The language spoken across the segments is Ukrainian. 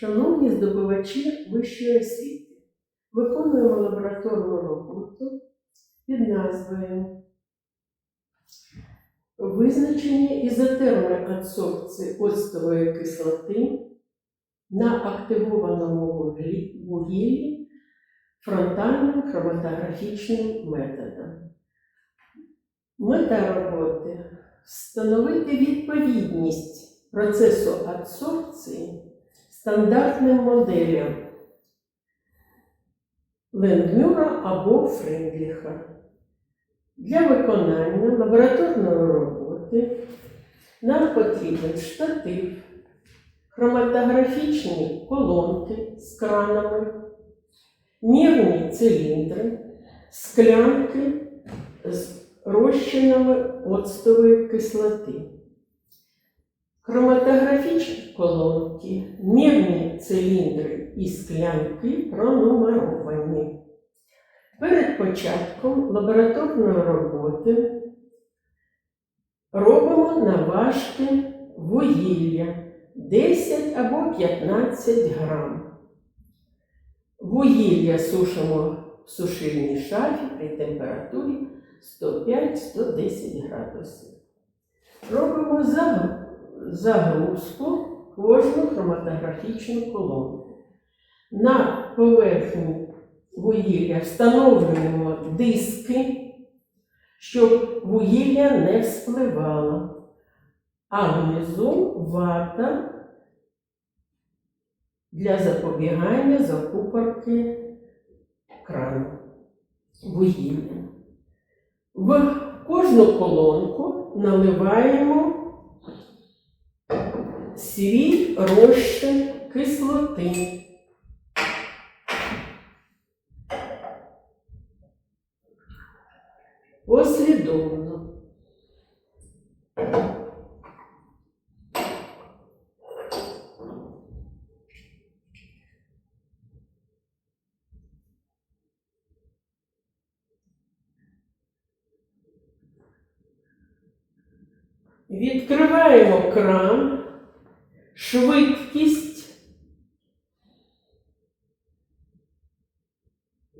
Шановні здобувачі вищої освіти, виконуємо лабораторну роботу під назвою Визначення ізотермної адсорбції оцтової кислоти на активованому вугіллі фронтальним хроматографічним методом. Мета роботи встановити відповідність процесу адсорбції стандартним моделям Лендмюра або Френдліха. Для виконання лабораторної роботи нам потрібен штатив, хроматографічні колонки з кранами, мірні циліндри, склянки з розчинами оцтової кислоти. Хроматографічні колонки, мірні циліндри і склянки пронумеровані. Перед початком лабораторної роботи робимо наважки вугілля 10 або 15 грам. Вугілля сушимо в сушильній шафі при температурі 105-110 градусів. Робимо за- загрузку кожну хроматографічну колонку. На поверхні вугілля встановлюємо диски, щоб вугілля не вспливало, а внизу вата для запобігання закупорки крану вугілля. В кожну колонку наливаємо свій розчин кислоти. Послідовно. Відкриваємо кран, швидкість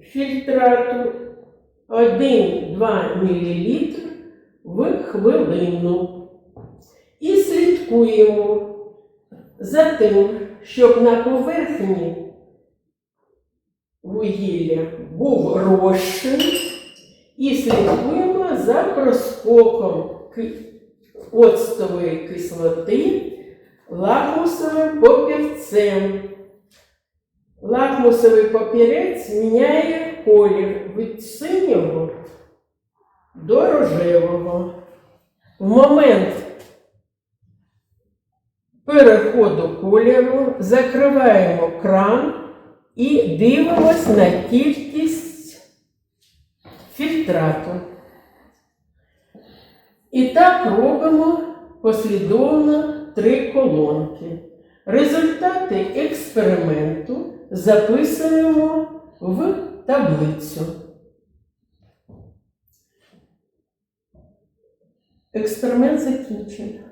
фільтрату 1-2 мл в хвилину. І слідкуємо за тим, щоб на поверхні вугілля був розчин, і слідкуємо за проскоком оцтової кислоти лакмусовим папірцем. Лакмусовий папірець міняє колір від синього до рожевого. В момент переходу кольору закриваємо кран і дивимось на кількість фільтрату. І так робимо послідовно три колонки. Результати експерименту записуємо в таблицю. Експеримент закінчений.